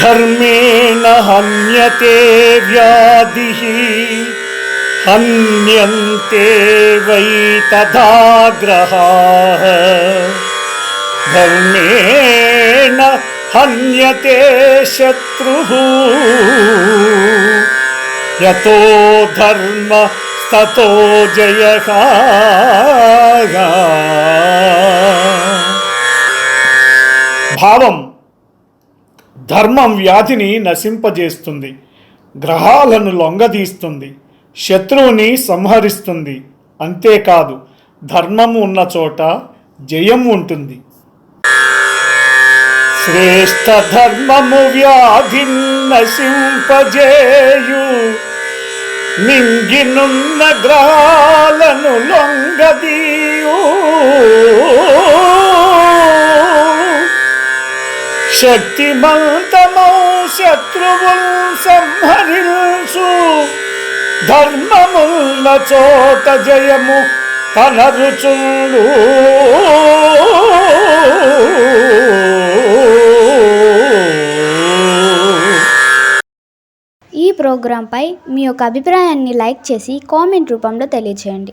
धर्मेण हन्यते व्याधिः, हन्यन्ते वै तथा ग्रहाः धर्मेण हन्यते शत्रुः, यतो धर्म ततो जयः भावम्। ధర్మం వ్యాధిని నశింపజేస్తుంది. గ్రహాలను లొంగదీస్తుంది. శత్రువుని సంహరిస్తుంది. అంతేకాదు ధర్మం ఉన్న చోట జయం ఉంటుంది. శ్రేష్ఠ ధర్మము వ్యాధి నశింపజేయు. మింగినున్న గ్రహాలను లొంగదీ శక్తిమంతమౌ శత్రువుల్ సంహరించు. ధర్మమున్న చోట జయము కనరుచుండు ఈ ప్రోగ్రాంపై మీ యొక్క అభిప్రాయాన్ని లైక్ చేసి కామెంట్ రూపంలో తెలియజేయండి